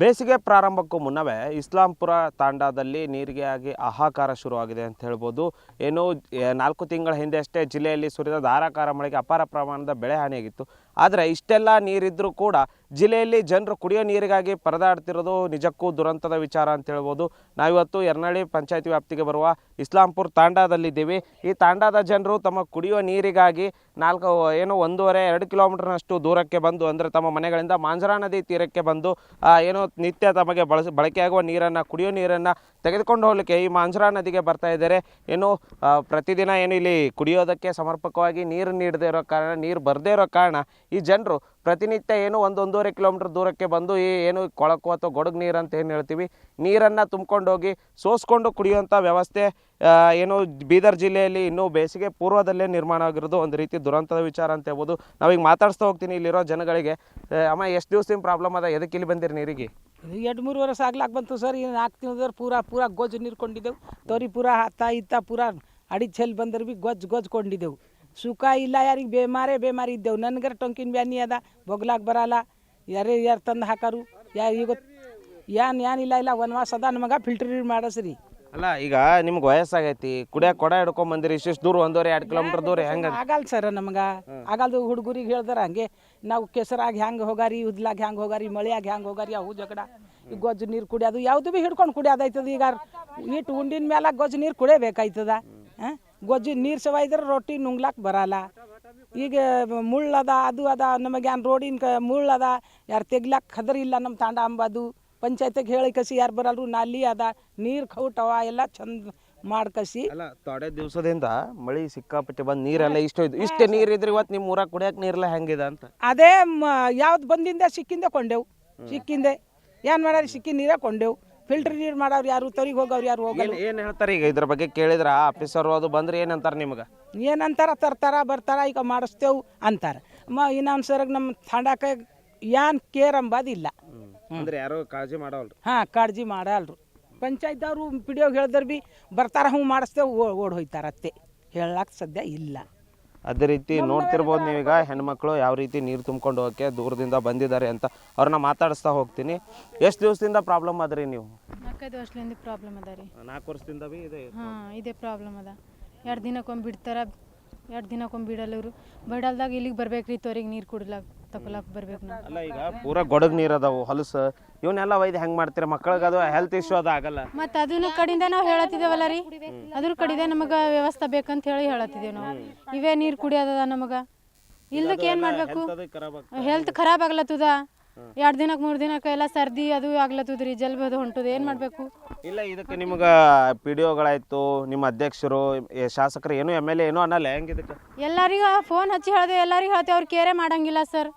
ಬೇಸಿಗೆ ಪ್ರಾರಂಭಕ್ಕೂ ಮುನ್ನವೇ ಇಸ್ಲಾಂಪುರ ತಾಂಡಾದಲ್ಲಿ ನೀರಿಗೆ ಆಗಿ ಹಾಹಾಕಾರ ಶುರುವಾಗಿದೆ ಅಂತ ಹೇಳ್ಬೋದು. ಏನು ನಾಲ್ಕು ತಿಂಗಳ ಹಿಂದೆ ಅಷ್ಟೇ ಜಿಲ್ಲೆಯಲ್ಲಿ ಸುರಿದ ಧಾರಾಕಾರ ಮಳೆಗೆ ಅಪಾರ ಪ್ರಮಾಣದ ಬೆಳೆ ಹಾನಿಯಾಗಿತ್ತು. ಆದರೆ ಇಷ್ಟೆಲ್ಲ ನೀರಿದ್ದರೂ ಕೂಡ ಜಿಲ್ಲೆಯಲ್ಲಿ ಜನರು ಕುಡಿಯೋ ನೀರಿಗಾಗಿ ಪರದಾಡ್ತಿರೋದು ನಿಜಕ್ಕೂ ದುರಂತದ ವಿಚಾರ ಅಂತ ಹೇಳ್ಬೋದು. ನಾವಿವತ್ತು ಎರ್ನಾಳಿ ಪಂಚಾಯತಿ ವ್ಯಾಪ್ತಿಗೆ ಬರುವ ಇಸ್ಲಾಂಪುರ್ ತಾಂಡಾದಲ್ಲಿದ್ದೀವಿ. ಈ ತಾಂಡಾದ ಜನರು ತಮ್ಮ ಕುಡಿಯೋ ನೀರಿಗಾಗಿ ನಾಲ್ಕು, ಏನು ಒಂದೂವರೆ, ಎರಡು ಕಿಲೋಮೀಟರ್ನಷ್ಟು ದೂರಕ್ಕೆ ಬಂದು, ಅಂದರೆ ತಮ್ಮ ಮನೆಗಳಿಂದ ಮಾಂಜರಾ ನದಿ ತೀರಕ್ಕೆ ಬಂದು ಏನು ನಿತ್ಯ ತಮಗೆ ಬಳಸ, ಬಳಕೆಯಾಗುವ ನೀರನ್ನು, ಕುಡಿಯೋ ನೀರನ್ನು ತೆಗೆದುಕೊಂಡು ಹೋಗಲಿಕ್ಕೆ ಈ ಮಾಂಜರಾ ನದಿಗೆ ಬರ್ತಾ ಇದ್ದಾರೆ. ಏನು ಪ್ರತಿದಿನ ಏನು ಇಲ್ಲಿ ಕುಡಿಯೋದಕ್ಕೆ ಸಮರ್ಪಕವಾಗಿ ನೀರು ನೀಡದೇ ಇರೋ ಕಾರಣ, ನೀರು ಬರದೇ ಇರೋ ಕಾರಣ ಈ ಜನರು ಪ್ರತಿನಿತ್ಯ ಏನು ಒಂದು ಒಂದೂವರೆ ಕಿಲೋಮೀಟರ್ ದೂರಕ್ಕೆ ಬಂದು ಈ ಏನು ಕೊಳಕು ಅಥವಾ ಗೊಡಗು ನೀರು ಅಂತ ಏನು ಹೇಳ್ತೀವಿ, ನೀರನ್ನು ತುಂಬಿಕೊಂಡೋಗಿ ಸೋಸ್ಕೊಂಡು ಕುಡಿಯುವಂಥ ವ್ಯವಸ್ಥೆ ಏನು ಬೀದರ್ ಜಿಲ್ಲೆಯಲ್ಲಿ ಇನ್ನೂ ಬೇಸಿಗೆ ಪೂರ್ವದಲ್ಲೇ ನಿರ್ಮಾಣ ಆಗಿರೋದು ಒಂದು ರೀತಿ ದುರಂತದ ವಿಚಾರ ಅಂತ ಹೇಳ್ಬೋದು. ನಾವೀಗ ಮಾತಾಡಿಸ್ತಾ ಹೋಗ್ತೀನಿ ಇಲ್ಲಿರೋ ಜನಗಳಿಗೆ. ಅಮ್ಮ, ಎಷ್ಟು ದಿವಸದಿಂದ ಪ್ರಾಬ್ಲಮ್ ಅದ? ಎದಕ್ಕೆ ಇಲ್ಲಿ ಬಂದಿರಿ ನೀರಿಗೆ? ಎರಡು ಮೂರು ವರ್ಷ ಆಗ್ಲಾಕ್ ಬಂತು ಸರ್. ಇನ್ನು ನಾಲ್ಕು ತಿಂಗಳು ಪೂರಾ ಪೂರಾ ಗೊಜ್ಜು ನೀರು ಕೊಂಡಿದ್ದೆವು. ತೋರಿ ಪೂರ ಹತ್ತ, ಇತ್ತ ಪೂರ ಅಡಿ ಚೆಲ್ ಬಂದ್ರೆ ಭೀ ಗೊಜ್ಜು ಗೊಜ್ಜು ಕೊಂಡಿದ್ದೆವು. ಸುಖ ಇಲ್ಲ ಯಾರಿಗೆ ಬೇಮಾರೇ ಬೇಮಾರಿ ಇದ್ದೆವು. ನನ್ಗರ ಟೊಂಕಿನ ಬ್ಯಾನಿ ಅದ ಬೊಗ್ಲಾಕ್ ಬರಲ್ಲ. ಯಾರೇ ಯಾರು ತಂದು ಹಾಕಾರು ಯಾರು ಈಗ ಏನು ಏನಿಲ್ಲ ಇಲ್ಲ ವನವಾಸ ಅದ ನಮಗ ಫಿಲ್ಟರ್ ಮಾಡಸ್ರಿ. ಅಲ್ಲ ಈಗ ನಿಮ್ಗೆ ವಯಸ್ಸಾಗೈತಿ ಕುಡಿಯಕ್ಕೆ ಕೊಡ ಹಿಡ್ಕೊಂಡ್ ಬಂದಿರಿ ಇಷ್ಟಿಷ್ಟು ದೂರ ಒಂದೂವರೆ ಎರಡು ಕಿಲೋಮೀಟರ್ ದೂರ ಹೆಂಗ ಆಗಲ್ಲ ಸರ್ ನಮ್ಗೆ. ಆಗಲ್ದು ಹುಡುಗರಿಗೆ ಹೇಳ್ದಾರ ಹಂಗೆ ನಾವು ಕೆಸರಾಗಿ ಹ್ಯಾಂಗೆ ಹೋಗಾರಿ ಉದ್ಲಾಗ ಹ್ಯಾಂಗೆ ಹೋಗಾರಿ ಮಳೆಯಾಗ ಹ್ಯಾಂಗೆ ಹೋಗಾರಿ ಅವು ಜಗಡ ಈ ಗೊಜ್ಜು ನೀರು ಕುಡಿಯೋದು ಯಾವುದು ಭೀ ಹಿಡ್ಕೊಂಡು ಕುಡಿಯೋದಾಯ್ತದ ಈಗ. ಇಟ್ಟು ಉಂಡಿನ ಮೇಲೆ ಗೊಜ್ಜು ನೀರು ಕುಡಿಯಬೇಕಾಯ್ತದ. ಹಾಂ? ಗೊಜ್ಜು ನೀರು ಸವ ಇದ್ರೆ ರೊಟ್ಟಿ ನುಂಗ್ಲಾಕ್ ಬರಲ್ಲ. ಈಗ ಮುಳ್ಳದ ಅದು ಅದ ನಮಗೆ ಏನು ರೋಡಿನ ಕ ಮುಳ್ಳದ ಯಾರು ತೆಗ್ಲಾಕ್ ಖದರ್ ಇಲ್ಲ ನಮ್ಮ ತಾಂಡ ಅಂಬದು. ಪಂಚಾಯತಿಗೆ ಹೇಳಿ ಕಸಿ ಯಾರು ಬರಲ್ರು ನಾಲಿ ಅದ ನೀರು ಖೌಟವ ಎಲ್ಲ ಚಂದ ಮಾಡ್ಕಸಿ ಅಲ್ಲ ತೊಡೆ ದಿವಸದಿಂದ ಮಳಿ ಸಿಕ್ಕಾಪಟ್ಟೆ ಬಂದು ನೀರೆಲ್ಲ ಇಷ್ಟು ಇಷ್ಟೇ ನೀರು ಇದ್ರೆ ಇವತ್ತು ನಿಮ್ಮ ಊರಾಗ ಕುಡಿಯಕ್ಕೆ ನೀರೆಲ್ಲ ಹೆಂಗಿದ ಅಂತ. ಅದೇ ಯಾವ್ದು ಬಂದಿಂದ ಸಿಕ್ಕಿಂದೆ ಕೊಂಡೆವು. ಸಿಕ್ಕಿಂದೆ. ಏನು ಮಾಡ್ಯಾರ ಸಿಕ್ಕಿ ನೀರೇ ಕೊಂಡೆವು. ಫಿಲ್ಟರ್ ನೀರು ಮಾಡೋರು ಯಾರು ತರಿಗೆ ಹೋಗೋರು ಯಾರು ಹೋಗಲ್ಲ. ಏನು ಏನು ಹೇಳ್ತಾರೆ ಈಗ ಇದ್ರ ಬಗ್ಗೆ ಕೇಳಿದ್ರ? ಆಫೀಸರ್ ಅದು ಬಂದ್ರೆ ಏನಂತಾರೆ ನಿಮ್ಗೆ? ಏನಂತಾರ ತರ್ತಾರ ಬರ್ತಾರ ಈಗ ಮಾಡಿಸ್ತೇವು ಅಂತಾರೆ. ಮ ಇನ್ನೊಂದು ಸರಿಗೆ ನಮ್ಮ ತಾಂಡಕ್ಕೆ ಏನು ಕೇರ್ ಅಂಬದಿಲ್ಲ. ಅಂದ್ರೆ ಯಾರು ಕಾಳಜಿ ಮಾಡವಲ್ರಿ? ಹಾಂ ಕಾಳಜಿ ಮಾಡಲ್ರು. ಪಂಚಾಯತ್ದವ್ರು ಪಿಡಿಯೋಗಿ ಹೇಳಿದ್ರೆ ಬಿ ಬರ್ತಾರ ಹ್ಞೂ ಮಾಡಿಸ್ತೇವೆ ಓಡ್ ಹೋಯ್ತಾರ ಅತ್ತೆ. ಹೇಳಕ್ಕೆ ಸದ್ಯ ಇಲ್ಲ. ಅದೇ ರೀತಿ ನೋಡ್ತಿರ್ಬೋದು ನೀವೀಗ ಹೆಣ್ಮಕ್ಳು ಯಾವ ರೀತಿ ನೀರು ತುಂಬ್ಕೊಂಡು ಹೋಗಕ್ಕೆ ದೂರದಿಂದ ಬಂದಿದ್ದಾರೆ ಅಂತ ಅವ್ರನ್ನ ಮಾತಾಡಿಸ್ತಾ ಹೋಗ್ತೀನಿ. ಎಷ್ಟು ದಿವಸದಿಂದ ಪ್ರಾಬ್ಲಮ್ ಅದ್ರಿ ನೀವು? ನಾಲ್ಕೈದು ವರ್ಷದಿಂದ ಪ್ರಾಬ್ಲಮ್ ಅದ ರೀ. ನಾಲ್ಕು ವರ್ಷದಿಂದ ಬಿ ಇದೆ ಹಾಂ ಇದೇ ಪ್ರಾಬ್ಲಮ್ ಅದ. ಎರಡು ದಿನಕ್ಕೊಮ್ಮೆ ಬಿಡ್ತಾರ ಎರಡು ದಿನಕ್ಕೊಮ್ಮೆ ಬಿಡಲ್ಲ ಅವರು ಬಡಲ್ದಾಗ ಇಲ್ಲಿಗೆ ಬರ್ಬೇಕು ರೀ ತೋರಿಗೆ ನೀರು ಕುಡಿಲಾಕ ತಗೊಳಕ್ ಬರ್ಬೇಕು ನಾವು. ಅಲ್ಲ ಈಗ ಪೂರ ಗೊಡಗ್ ನೀರು ಅದಾವು ಹೊಲಸು. ಇವನ್ನೆಲ್ಲ ಒಯ್ದು ಹೆಂಗೆ ಮಾಡ್ತೀರ? ಮಕ್ಕಳಿಗೆ ಅದು ಹೆಲ್ತ್ ಇಶ್ಯೂ ಅದ ಆಗಲ್ಲ. ಮತ್ತು ಅದನ್ನ ಕಡಿಂದ ನಾವು ಹೇಳತ್ತಿದ್ದೇವಲ್ಲ ರೀ? ಅದ್ರ ಕಡಿದೆ ನಮಗೆ ವ್ಯವಸ್ಥೆ ಬೇಕಂತ ಹೇಳಿ ಹೇಳತ್ತಿದ್ದೇವೆ ನಾವು. ಇವೇ ನೀರು ಕುಡಿಯೋದದ ನಮಗೆ. ಇಲ್ಲಕ್ಕೆ ಏನು ಮಾಡಬೇಕು. ಹೆಲ್ತ್ ಖರಾಬ್ ಆಗ್ಲತ್ತದ? ಎರಡು ದಿನಕ್ಕೆ ಮೂರು ದಿನಕ್ಕೆ ಎಲ್ಲ ಸರ್ದಿ ಅದು ಆಗ್ಲತ್ತದ್ರಿ ರೀ ಜಲ್ಬ ಅದು ಹೊಂಟದ ಏನು ಮಾಡಬೇಕು? ಇಲ್ಲ ಇದಕ್ಕೆ ನಿಮ್ಗೆ ಪಿ ಡಿ ಒಗಳಾಯ್ತು ನಿಮ್ಮ ಅಧ್ಯಕ್ಷರು ಶಾಸಕರು ಏನು ಎಂ ಎಲ್ ಎ ಏನೋ ಅನ್ನಲ್ಲ ಹೆಂಗೆ ಇದಕ್ಕೆ? ಎಲ್ಲರಿಗ ಫೋನ್ ಹಚ್ಚಿ ಹೇಳ್ದೆ ಎಲ್ಲರಿಗೂ ಹೇಳ್ತೇವೆ ಅವ್ರು ಕೇರ್ ಮಾಡಂಗಿಲ್ಲ ಸರ್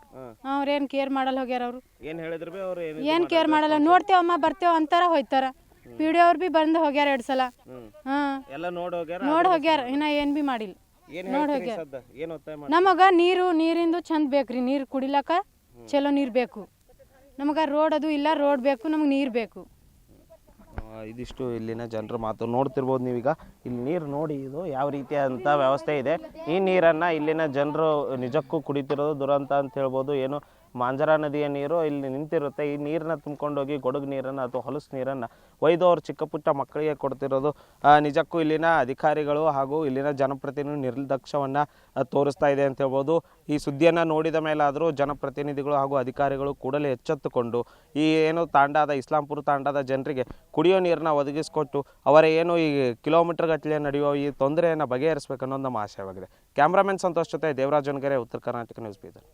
ಅವ್ರೇನು ಕೇರ್ ಮಾಡಲ್ಲ ಹೋಗ್ಯಾರ ಅವರು? ಏನು ಹೇಳಿದ್ರು ಬಿ ಅವ್ರು ಏನು ಏನ್ ಕೇರ್ ಮಾಡಲ್ಲ ನೋಡ್ತೇವಮ್ಮ ಬರ್ತೇವ ಅಂತಾರ ಹೋಯ್ತಾರ. ಪಿ ಡಿ ಅವ್ರು ಬಿ ಬಂದು ಹೋಗ್ಯಾರ ಎರಡ್ ಸಲ. ಹಾ. ಎಲ್ಲ ನೋಡಿ ಹೋಗ್ಯಾರ ನೋಡ್ ಹೋಗ್ಯಾರ ಇನ್ನ ಏನು ಬಿ ಮಾಡಿಲ್ಲ. ಏನು ಹೇಳ್ತೀರಿ ಹೋಗ್ಯಾರ. ಸದ್ದ? ಏನು ಒತ್ತಾಯ ಮಾಡಿ ನಮಗ ನೀರು ನೀರಿಂದು ಚಂದ ಬೇಕ್ರಿ ನೀರು ಕುಡಿಲಕ್ಕ ಚಲೋ ನೀರು ಬೇಕು. ನಮಗ ರೋಡ್ ಅದು ಇಲ್ಲ, ರೋಡ್ ಬೇಕು, ನಮಗೆ ನೀರು ಬೇಕು. ಇದಿಷ್ಟು ಇಲ್ಲಿನ ಜನರ ಮಾತು ನೋಡ್ತಿರ್ಬೋದು ನೀವೀಗ. ಇಲ್ಲಿ ನೀರು ನೋಡಿ ಇದು ಯಾವ ರೀತಿಯಾದಂಥ ವ್ಯವಸ್ಥೆ ಇದೆ. ಈ ನೀರನ್ನು ಇಲ್ಲಿನ ಜನರು ನಿಜಕ್ಕೂ ಕುಡಿತಿರೋದು ದುರಂತ ಅಂತ ಹೇಳ್ಬೋದು. ಏನು ಮಾಂಜರಾ ನದಿಯ ನೀರು ಇಲ್ಲಿ ನಿಂತಿರುತ್ತೆ. ಈ ನೀರನ್ನ ತುಂಬ್ಕೊಂಡೋಗಿ ಗೊಡಗು ನೀರನ್ನು ಅಥವಾ ಹೊಲಸು ನೀರನ್ನು ಒಯ್ದು ಅವ್ರು ಚಿಕ್ಕ ಪುಟ್ಟ ಮಕ್ಕಳಿಗೆ ಕೊಡ್ತಿರೋದು. ನಿಜಕ್ಕೂ ಇಲ್ಲಿನ ಅಧಿಕಾರಿಗಳು ಹಾಗೂ ಇಲ್ಲಿನ ಜನಪ್ರತಿನಿಧಿ ನಿರ್ಲಕ್ಷ್ಯವನ್ನು ತೋರಿಸ್ತಾ ಇದೆ ಅಂತ ಹೇಳ್ಬೋದು. ಈ ಸುದ್ದಿಯನ್ನು ನೋಡಿದ ಮೇಲಾದರೂ ಜನಪ್ರತಿನಿಧಿಗಳು ಹಾಗೂ ಅಧಿಕಾರಿಗಳು ಕೂಡಲೇ ಎಚ್ಚೆತ್ತುಕೊಂಡು, ಈ ಏನು ತಾಂಡಾದ, ಇಸ್ಲಾಂಪುರ ತಾಂಡಾದ ಜನರಿಗೆ ಕುಡಿಯೋ ನೀರನ್ನ ಒದಗಿಸಿಕೊಟ್ಟು, ಅವರ ಏನು ಈ ಕಿಲೋಮೀಟರ್ ಗಟ್ಟಲೆ ನಡೆಯುವ ಈ ತೊಂದರೆಯನ್ನು ಬಗೆಹರಿಸಬೇಕನ್ನೋದು ನಮ್ಮ ಆಶಯವಾಗಿದೆ. ಕ್ಯಾಮ್ರಾಮನ್ ಸಂತೋಷ್ ಜೊತೆ ದೇವರಾಜ್ ಉತ್ತರ ಕರ್ನಾಟಕ ನ್ಯೂಸ್ ಬೀದರ್.